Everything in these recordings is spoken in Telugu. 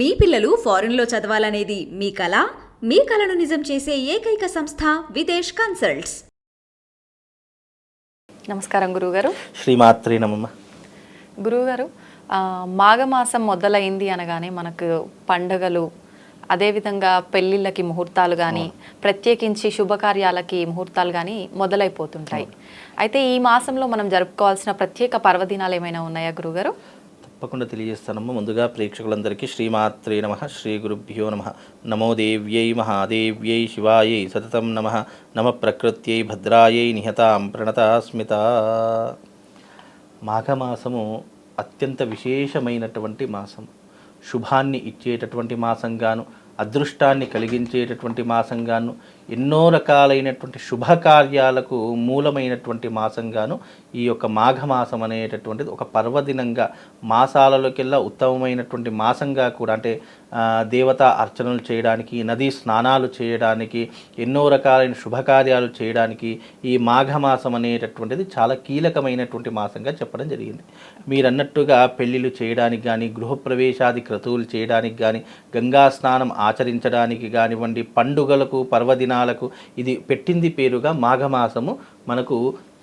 మీ పిల్లలు ఫారెన్లో చదవాలనేది మీ కల మీ కలను నిజం చేసే ఏకైక సంస్థ విదేశ్ కన్సల్ట్స్. నమస్కారం గురువుగారు. శ్రీమాత్రి నమమ్మ గురువుగారు ఆ, మాఘమాసం మొదలైంది అనగానే మనకు పండగలు అదేవిధంగా పెళ్ళిళ్ళకి ముహూర్తాలు కానీ ప్రత్యేకించి శుభకార్యాలకి ముహూర్తాలు కానీ మొదలైపోతుంటాయి. అయితే ఈ మాసంలో మనం జరుపుకోవాల్సిన ప్రత్యేక పర్వదినాలు ఏమైనా ఉన్నాయా గురువుగారు? తప్పకుండా తెలియజేస్తానమ్మ. ముందుగా ప్రేక్షకులందరికీ శ్రీమాత్రే నమ శ్రీ గురుభ్యో నమ. నమో దేవ్యై మహాదేవ్యై శివాయై సతతం నమ. నమ ప్రకృత్యై భద్రాయై నిహతాం ప్రణతాస్మిత. మాఘమాసము అత్యంత విశేషమైనటువంటి మాసం. శుభాన్ని ఇచ్చేటటువంటి మాసంగాను అదృష్టాన్ని కలిగించేటటువంటి మాసంగాను ఎన్నో రకాలైనటువంటి శుభకార్యాలకు మూలమైనటువంటి మాసంగాను ఈ యొక్క మాఘమాసం అనేటటువంటిది ఒక పర్వదినంగా మాసాలలోకెల్లా ఉత్తమమైనటువంటి మాసంగా కూడా అంటే దేవతా అర్చనలు చేయడానికి నదీ స్నానాలు చేయడానికి ఎన్నో రకాలైన శుభకార్యాలు చేయడానికి ఈ మాఘమాసం అనేటటువంటిది చాలా కీలకమైనటువంటి మాసంగా చెప్పడం జరిగింది. మీరన్నట్టుగా పెళ్ళిళ్ళు చేయడానికి కానీ గృహప్రవేశాది క్రతువులు చేయడానికి కానీ గంగా స్నానం ఆచరించడానికి కానివ్వండి పండుగలకు పర్వదినాలకు ఇది పెట్టింది పేరుగా మాఘమాసము మనకు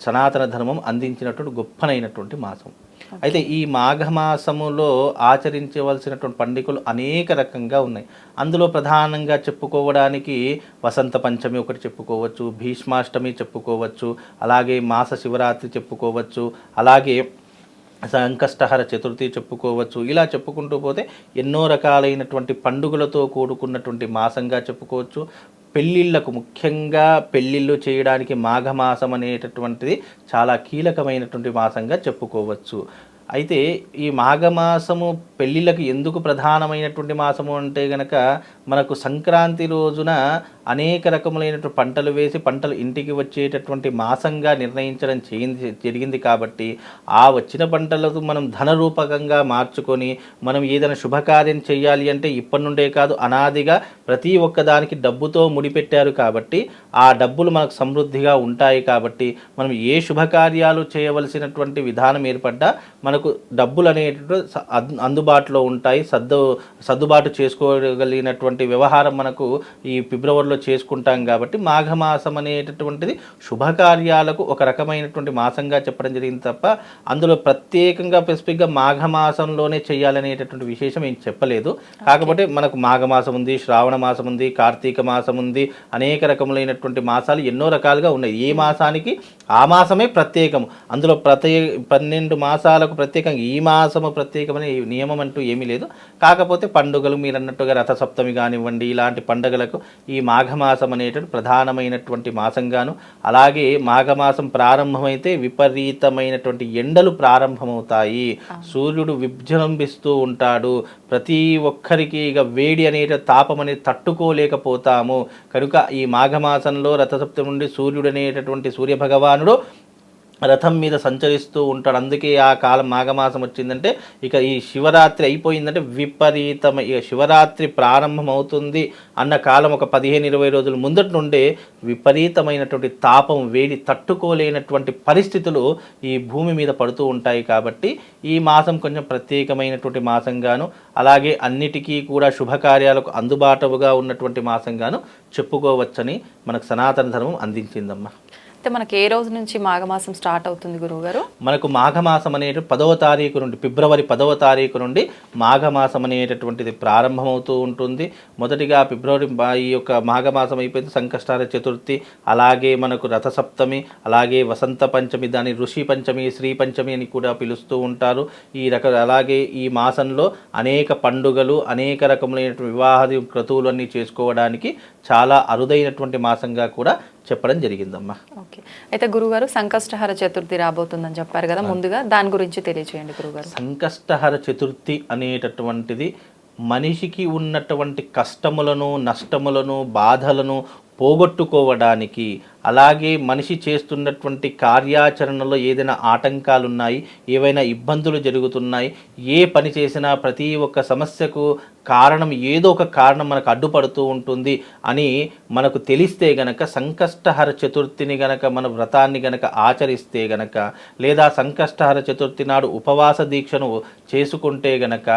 సనాతన ధర్మం అందించినటువంటి గొప్పనైనటువంటి మాసం. అయితే ఈ మాఘమాసములో ఆచరించవలసినటువంటి పండుగలు అనేక రకంగా ఉన్నాయి. అందులో ప్రధానంగా చెప్పుకోవడానికి వసంత పంచమి ఒకటి చెప్పుకోవచ్చు భీష్మాష్టమి చెప్పుకోవచ్చు అలాగే మాస శివరాత్రి చెప్పుకోవచ్చు అలాగే సంకష్టహర చతుర్థి చెప్పుకోవచ్చు. ఇలా చెప్పుకుంటూ పోతే ఎన్నో రకాలైనటువంటి పండుగలతో కూడుకున్నటువంటి మాసంగా చెప్పుకోవచ్చు. పెళ్ళిళ్ళకు ముఖ్యంగా పెళ్ళిళ్ళు చేయడానికి మాఘమాసం అనేటటువంటిది చాలా కీలకమైనటువంటి మాసంగా చెప్పుకోవచ్చు. అయితే ఈ మాఘమాసము పెళ్ళిళ్ళకు ఎందుకు ప్రధానమైనటువంటి మాసము అంటే గనక మనకు సంక్రాంతి రోజున అనేక రకములైనటువంటి పంటలు వేసి పంటలు ఇంటికి వచ్చేటటువంటి మాసంగా నిర్ణయించడం చేయింది జరిగింది కాబట్టి ఆ వచ్చిన పంటలకు మనం ధనరూపకంగా మార్చుకొని మనం ఏదైనా శుభకార్యం చేయాలి అంటే ఇప్పటి నుండే కాదు అనాదిగా ప్రతి ఒక్కదానికి డబ్బుతో ముడిపెట్టారు కాబట్టి ఆ డబ్బులు మనకు సమృద్ధిగా ఉంటాయి కాబట్టి మనం ఏ శుభకార్యాలు చేయవలసినటువంటి విధానం ఏర్పడ్డా మనకు డబ్బులు అనేటువంటి అందుబాటులో ఉంటాయి. సర్దు సర్దుబాటు చేసుకోగలిగినటువంటి వ్యవహారం మనకు ఈ ఫిబ్రవరిలో చేసుకుంటాం కాబట్టి మాఘమాసం అనేటటువంటిది శుభకార్యాలకు ఒక రకమైనటువంటి మాసంగా చెప్పడం జరిగింది తప్ప అందులో ప్రత్యేకంగా స్పెసిఫిక్గా మాఘమాసంలోనే చేయాలనేటటువంటి విశేషం ఏం చెప్పలేదు. కాకపోతే మనకు మాఘమాసం ఉంది శ్రావణ మాసం ఉంది కార్తీక మాసం ఉంది అనేక రకములైనటువంటి మాసాలు ఎన్నో రకాలుగా ఉన్నాయి. ఏ మాసానికి ఆ మాసమే ప్రత్యేకం అందులో ప్రత్యే పన్నెండు మాసాలకు ప్రత్యేకంగా ఈ మాసము ప్రత్యేకమైన నియమం అంటూ ఏమీ లేదు. కాకపోతే పండుగలు మీరు అన్నట్టుగా రథసప్తమి కానివ్వండి ఇలాంటి పండుగలకు ఈ మాఘమాసం అనేటువంటి ప్రధానమైనటువంటి మాసంగాను అలాగే మాఘమాసం ప్రారంభమైతే విపరీతమైనటువంటి ఎండలు ప్రారంభమవుతాయి. సూర్యుడు విజృంభిస్తూ ఉంటాడు. ప్రతి ఒక్కరికి ఇక వేడి అనే తాపం అనేది తట్టుకోలేకపోతాము. కనుక ఈ మాఘమాసంలో రథసప్తమి నుండి సూర్యుడు అనేటటువంటి భగవానుడు రథం మీద సంచరిస్తూ ఉంటాడు. అందుకే ఆ కాలం మాఘమాసం వచ్చిందంటే ఇక ఈ శివరాత్రి అయిపోయిందంటే విపరీతమ ఇక శివరాత్రి ప్రారంభం అవుతుంది అన్న కాలం ఒక పదిహేను ఇరవై రోజుల ముందటి నుండే విపరీతమైనటువంటి తాపం వేడి తట్టుకోలేనటువంటి పరిస్థితులు ఈ భూమి మీద పడుతూ ఉంటాయి కాబట్టి ఈ మాసం కొంచెం ప్రత్యేకమైనటువంటి మాసంగాను అలాగే అన్నిటికీ కూడా శుభకార్యాలకు అందుబాటుగా ఉన్నటువంటి మాసంగాను చెప్పుకోవచ్చని మనకు సనాతన ధర్మం అందించిందమ్మా. అయితే మనకి ఏ రోజు నుంచి మాఘమాసం స్టార్ట్ అవుతుంది గురువుగారు? మనకు మాఘమాసం అనేది పదవ తారీఖు నుండి ఫిబ్రవరి పదవ తారీఖు నుండి మాఘమాసం అనేటటువంటిది ప్రారంభమవుతూ ఉంటుంది. మొదటిగా ఫిబ్రవరి ఈ యొక్క మాఘమాసం అయిపోయింది సంకష్టార చతుర్థి అలాగే మనకు రథసప్తమి అలాగే వసంత పంచమి దాని ఋషి పంచమి శ్రీ పంచమి అని కూడా పిలుస్తూ ఉంటారు. ఈ రక అలాగే ఈ మాసంలో అనేక పండుగలు అనేక రకములైనటువంటి వివాహ క్రతువులు అన్నీ చేసుకోవడానికి చాలా అరుదైనటువంటి మాసంగా కూడా చెప్పడం జరిగిందమ్మా. ఓకే. అయితే గురుగారు సంకష్టహర చతుర్థి రాబోతుందని చెప్పారు కదా ముందుగా దాని గురించి తెలియచేయండి గురుగారు. సంకష్టహర చతుర్థి అనేటటువంటిది మనిషికి ఉన్నటువంటి కష్టములను నష్టములను బాధలను పోగొట్టుకోవడానికి అలాగే మనిషి చేస్తున్నటువంటి కార్యాచరణలో ఏదైనా ఆటంకాలు ఉన్నాయి ఏవైనా ఇబ్బందులు జరుగుతున్నాయి ఏ పని చేసినా ప్రతి ఒక్క సమస్యకు కారణం ఏదో ఒక కారణం మనకు అడ్డుపడుతూ ఉంటుంది అని మనకు తెలిస్తే గనక సంకష్టహర చతుర్థిని గనక మన వ్రతాన్ని గనక ఆచరిస్తే గనక లేదా సంకష్టహర చతుర్థి నాడు ఉపవాస దీక్షను చేసుకుంటే గనక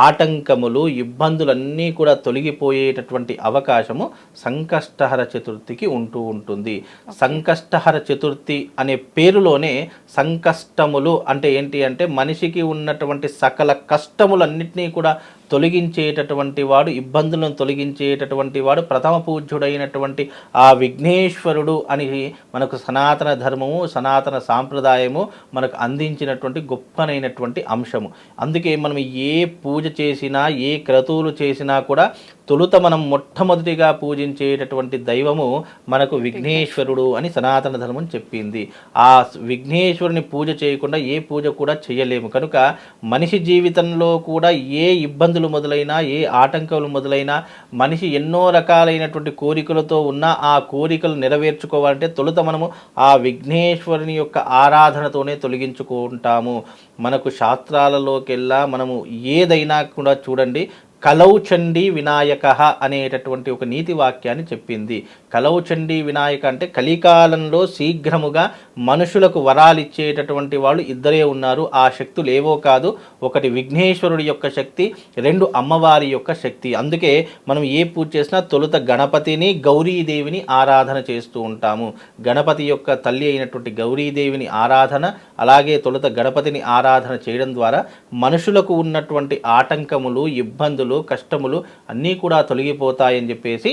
ఆటంకములు ఇబ్బందులన్నీ కూడా తొలగిపోయేటటువంటి అవకాశము సంకష్టహర చతుర్థికి ఉంటూ ఉంటుంది. సంకష్టహర చతుర్థి అనే పేరులోనే సంకష్టములు అంటే ఏంటి అంటే మనిషికి ఉన్నటువంటి సకల కష్టములన్నింటినీ కూడా తొలగించేటటువంటి వాడు ఇబ్బందులను తొలగించేటటువంటి వాడు ప్రథమ పూజ్యుడైనటువంటి ఆ విఘ్నేశ్వరుడు అని మనకు సనాతన ధర్మము సనాతన సాంప్రదాయము మనకు అందించినటువంటి గొప్పనైనటువంటి అంశము. అందుకే మనం ఏ పూజ చేసినా ఏ క్రతువులు చేసినా కూడా తొలుత మనం మొట్టమొదటిగా పూజించేటటువంటి దైవము మనకు విఘ్నేశ్వరుడు అని సనాతన ధర్మం చెప్పింది. ఆ విఘ్నేశ్వరుని పూజ చేయకుండా ఏ పూజ కూడా చేయలేము కనుక మనిషి జీవితంలో కూడా ఏ ఇబ్బందులు మొదలైనా ఏ ఆటంకాలు మొదలైనా మనిషి ఎన్నో రకాలైనటువంటి కోరికలతో ఉన్న ఆ కోరికలు నెరవేర్చుకోవాలంటే తొలుత మనము ఆ విఘ్నేశ్వరుని యొక్క ఆరాధనతోనే తొలగించుకుంటాము. మనకు శాస్త్రాలలోకెల్లా మనము ఏదైనా కూడా చూడండి కలౌచండి వినాయక అనేటటువంటి ఒక నీతి వాక్యాన్ని చెప్పింది. కలౌచండి వినాయక అంటే కలికాలంలో శీఘ్రముగా మనుషులకు వరాలు ఇచ్చేటటువంటి వాళ్ళు ఇద్దరే ఉన్నారు. ఆ శక్తులు ఏవో కాదు. ఒకటి విఘ్నేశ్వరుడి యొక్క శక్తి రెండు అమ్మవారి యొక్క శక్తి. అందుకే మనం ఏ పూజ చేసినా తొలుత గణపతిని గౌరీదేవిని ఆరాధన చేస్తూ ఉంటాము. గణపతి యొక్క తల్లి అయినటువంటి గౌరీదేవిని ఆరాధన అలాగే తొలుత గణపతిని ఆరాధన చేయడం ద్వారా మనుషులకు ఉన్నటువంటి ఆటంకములు ఇబ్బందులు కష్టములు అన్నీ కూడా తొలగిపోతాయని చెప్పేసి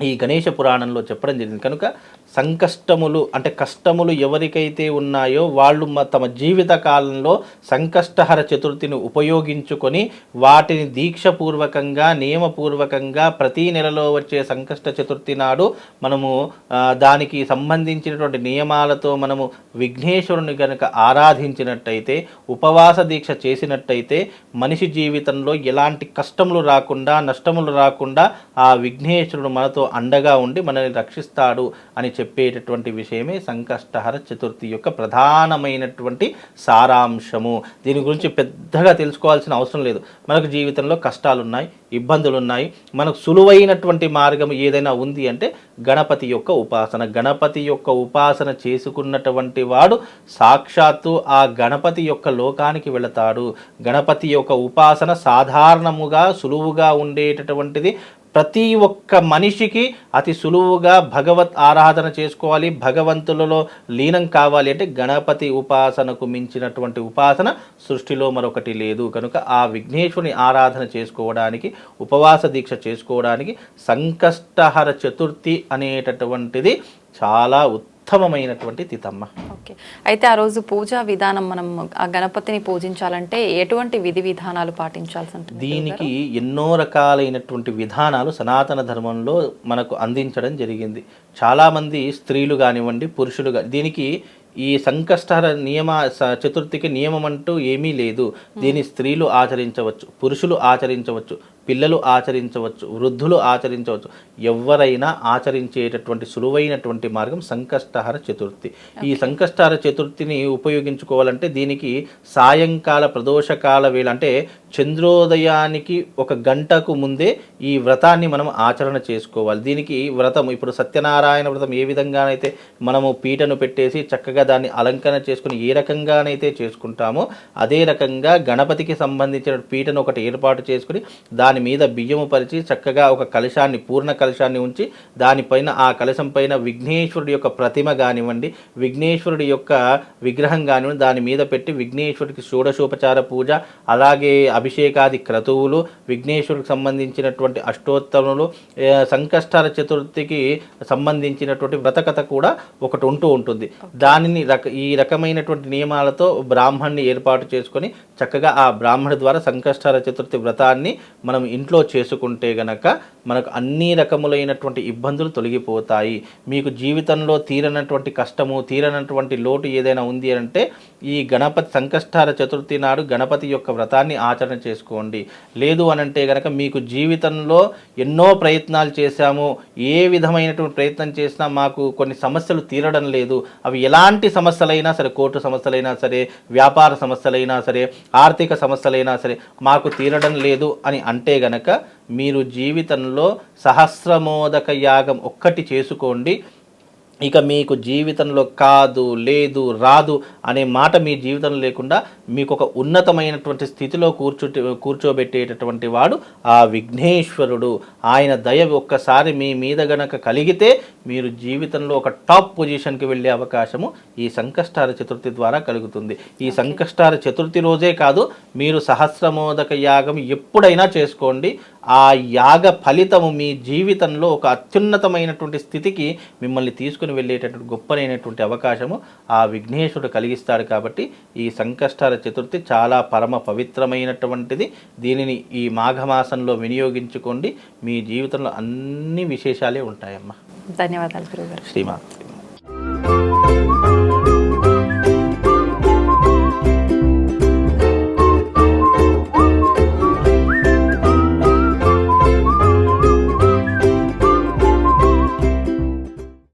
ఈ గణేష పురాణంలో చెప్పడం జరిగింది. కనుక సంకష్టములు అంటే కష్టములు ఎవరికైతే ఉన్నాయో వాళ్ళు తమ జీవిత కాలంలో సంకష్టహర చతుర్థిని ఉపయోగించుకొని వాటిని దీక్షపూర్వకంగా నియమపూర్వకంగా ప్రతి నెలలో వచ్చే సంకష్ట చతుర్థి నాడు మనము దానికి సంబంధించినటువంటి నియమాలతో మనము విఘ్నేశ్వరుని కనుక ఆరాధించినట్టయితే ఉపవాస దీక్ష చేసినట్టయితే మనిషి జీవితంలో ఎలాంటి కష్టములు రాకుండా నష్టములు రాకుండా ఆ విఘ్నేశ్వరుడు మనతో అండగా ఉండి మనల్ని రక్షిస్తాడు అని చెప్పేటటువంటి విషయమే సంకష్టహర చతుర్థి యొక్క ప్రధానమైనటువంటి సారాంశము. దీని గురించి పెద్దగా తెలుసుకోవాల్సిన అవసరం లేదు. మనకు జీవితంలో కష్టాలు ఉన్నాయి ఇబ్బందులు ఉన్నాయి మనకు సులువైనటువంటి మార్గం ఏదైనా ఉంది అంటే గణపతి యొక్క ఉపాసన. గణపతి యొక్క ఉపాసన చేసుకున్నటువంటి వాడు సాక్షాత్తు ఆ గణపతి యొక్క లోకానికి వెళతాడు. గణపతి యొక్క ఉపాసన సాధారణముగా సులువుగా ఉండేటటువంటిది ప్రతి ఒక్క మనిషికి అతి సులువుగా భగవత్ ఆరాధన చేసుకోవాలి భగవంతులలో లీనం కావాలి అంటే గణపతి ఉపాసనకు మించినటువంటి ఉపాసన సృష్టిలో మరొకటి లేదు. కనుక ఆ విఘ్నేశ్వరుని ఆరాధన చేసుకోవడానికి ఉపవాస దీక్ష చేసుకోవడానికి సంకష్టహర చతుర్థి అనేటటువంటిది చాలా ఉత్తమమైనటువంటి తిథమ్మ ఓకే. అయితే ఆ రోజు పూజా విధానం మనం ఆ గణపతిని పూజించాలంటే ఎటువంటి విధి విధానాలు పాటించాల్సి ఉంటుంది దీనికి ఎన్నో రకాలైనటువంటి విధానాలు సనాతన ధర్మంలో మనకు అందించడం జరిగింది. చాలామంది స్త్రీలు కానివ్వండి పురుషులు గా- దీనికి ఈ సంకష్టహర నియమ చతుర్థికి నియమం అంటూ ఏమీ లేదు. దీన్ని స్త్రీలు ఆచరించవచ్చు పురుషులు ఆచరించవచ్చు. పిల్లలు ఆచరించవచ్చు వృద్ధులు ఆచరించవచ్చు. ఎవరైనా ఆచరించేటటువంటి సులువైనటువంటి మార్గం సంకష్టహర చతుర్థి. ఈ సంకష్టహర చతుర్థిని ఉపయోగించుకోవాలంటే దీనికి సాయంకాల ప్రదోషకాల వేళ అంటే చంద్రోదయానికి ఒక గంటకు ముందే ఈ వ్రతాన్ని మనం ఆచరణ చేసుకోవాలి. దీనికి వ్రతం ఇప్పుడు సత్యనారాయణ వ్రతం ఏ విధంగానైతే మనము పీటను పెట్టేసి చక్కగా దాన్ని అలంకరణ చేసుకుని ఏ రకంగానైతే చేసుకుంటామో అదే రకంగా గణపతికి సంబంధించిన పీటను ఒకటి ఏర్పాటు చేసుకుని దాని మీద బియ్యము పరిచి చక్కగా ఒక కలశాన్ని పూర్ణ కలశాన్ని ఉంచి దానిపైన ఆ కలశం పైన విఘ్నేశ్వరుడి యొక్క ప్రతిమ కానివ్వండి విఘ్నేశ్వరుడి యొక్క విగ్రహం కానివ్వండి దాని మీద పెట్టి విఘ్నేశ్వరుడికి షోడశోపచార పూజ అలాగే అభిషేకాది క్రతువులు విఘ్నేశ్వరుడికి సంబంధించినటువంటి అష్టోత్తములు సంకష్టాల చతుర్థికి సంబంధించినటువంటి వ్రతకథ కూడా ఒకటి ఉంటూ ఉంటుంది. దానిని రక ఈ రకమైనటువంటి నియమాలతో బ్రాహ్మణ్ణి ఏర్పాటు చేసుకొని చక్కగా ఆ బ్రాహ్మణి ద్వారా సంకష్టాల చతుర్థి వ్రతాన్ని మనం ఇంట్లో చేసుకుంటే గనక మనకు అన్ని రకములైనటువంటి ఇబ్బందులు తొలగిపోతాయి. మీకు జీవితంలో తీరనటువంటి కష్టము తీరనటువంటి లోటు ఏదైనా ఉంది అంటే ఈ గణపతి సంకష్టాల చతుర్థి నాడు గణపతి యొక్క వ్రతాన్ని ఆచరణ ప్రయత్నం చేసుకోండి. లేదు అని అంటే కనుక మీకు జీవితంలో ఎన్నో ప్రయత్నాలు చేశాము. ఏ విధమైనటువంటి ప్రయత్నం చేసినా మాకు కొన్ని సమస్యలు తీరడం లేదు. అవి ఎలాంటి సమస్యలైనా సరే కోర్టు సమస్యలైనా సరే వ్యాపార సమస్యలైనా సరే ఆర్థిక సమస్యలైనా సరే మాకు తీరడం లేదు అని అంటే గనక మీరు జీవితంలో సహస్రమోదక యాగం ఒక్కటి చేసుకోండి. ఇక మీకు జీవితంలో కాదు లేదు రాదు అనే మాట మీ జీవితంలో లేకుండా మీకు ఒక ఉన్నతమైనటువంటి స్థితిలో కూర్చో కూర్చోబెట్టేటటువంటి వాడు ఆ విఘ్నేశ్వరుడు. ఆయన దయ ఒక్కసారి మీ మీద గనక కలిగితే మీరు జీవితంలో ఒక టాప్ పొజిషన్కి వెళ్ళే అవకాశము ఈ సంకష్టార చతుర్థి ద్వారా కలుగుతుంది. ఈ సంకష్టార చతుర్థి రోజే కాదు మీరు సహస్రమోదక యాగం ఎప్పుడైనా చేసుకోండి. ఆ యాగ ఫలితము మీ జీవితంలో ఒక అత్యున్నతమైనటువంటి స్థితికి మిమ్మల్ని తీసుకుని వెళ్ళేటటువంటి గొప్పనైనటువంటి అవకాశము ఆ విఘ్నేశ్వరుడు కలిగిస్తాడు కాబట్టి ఈ సంకష్టాల చతుర్థి చాలా పరమ పవిత్రమైనటువంటిది. దీనిని ఈ మాఘమాసంలో వినియోగించుకోండి. మీ జీవితంలో అన్ని విశేషాలే ఉంటాయమ్మా. ధన్యవాదాలు శ్రీమాత్రి.